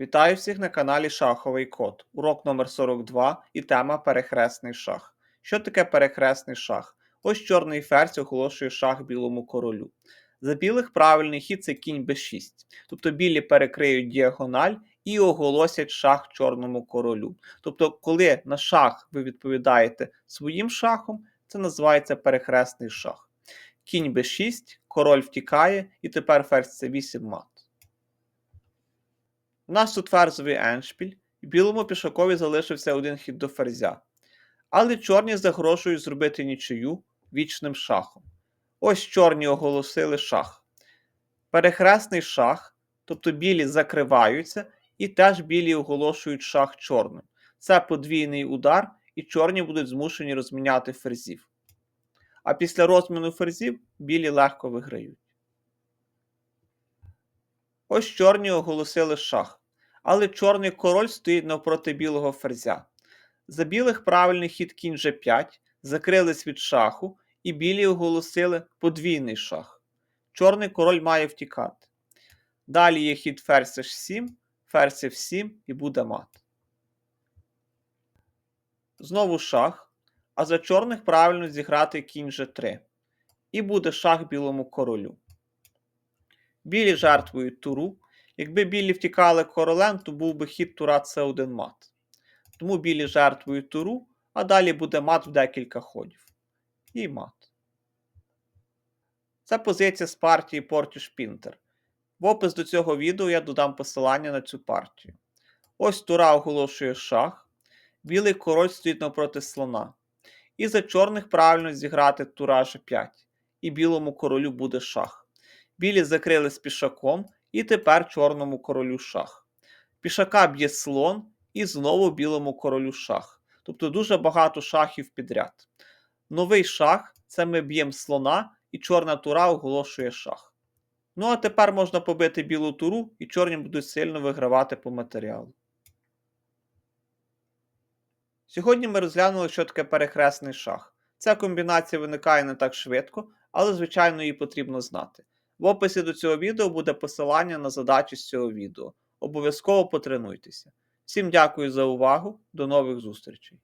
Вітаю всіх на каналі Шаховий Код. Урок номер 42 і тема Перехресний шах. Що таке перехресний шах? Ось чорний ферзь оголошує шах білому королю. За білих правильний хід це кінь b6. Тобто білі перекриють діагональ і оголосять шах чорному королю. Тобто, коли на шах ви відповідаєте своїм шахом, це називається перехресний шах. Кінь b6, король втікає, і тепер ферзь c8 мат. У нас тут ферзовий еншпіль, і білому пішакові залишився один хід до ферзя. Але чорні загрожують зробити нічию вічним шахом. Ось чорні оголосили шах. Перехресний шах, тобто білі закриваються, і теж білі оголошують шах чорним. Це подвійний удар, і чорні будуть змушені розміняти ферзів. А після розміну ферзів білі легко виграють. Ось чорні оголосили шах. Але чорний король стоїть навпроти білого ферзя. За білих правильний хід кінь G5, закрились від шаху, і білі оголосили подвійний шах. Чорний король має втікати. Далі є хід ферзь H7, ферзь F7 і буде мат. Знову шах. А за чорних правильно зіграти кінь G3. І буде шах білому королю. Білі жертвують туру. Якби білі втікали королем, то був би хід тура С1 мат. Тому білі жертвують туру, а далі буде мат в декілька ходів. І мат. Це позиція з партії Портіш Пінтер. В опис до цього відео я додам посилання на цю партію. Ось тура оголошує шах. Білий король стоїть навпроти слона. І за чорних правильно зіграти тура G5. І білому королю буде шах. Білі закрили з пішаком. І тепер чорному королю шах. Пішака б'є слон і знову білому королю шах. Тобто дуже багато шахів підряд. Новий шах це ми б'ємо слона, і чорна тура оголошує шах. Ну а тепер можна побити білу туру, і чорні будуть сильно вигравати по матеріалу. Сьогодні ми розглянули, що таке перехресний шах. Ця комбінація виникає не так швидко, але, звичайно, її потрібно знати. В описі до цього відео буде посилання на задачі з цього відео. Обов'язково потренуйтеся. Всім дякую за увагу, до нових зустрічей!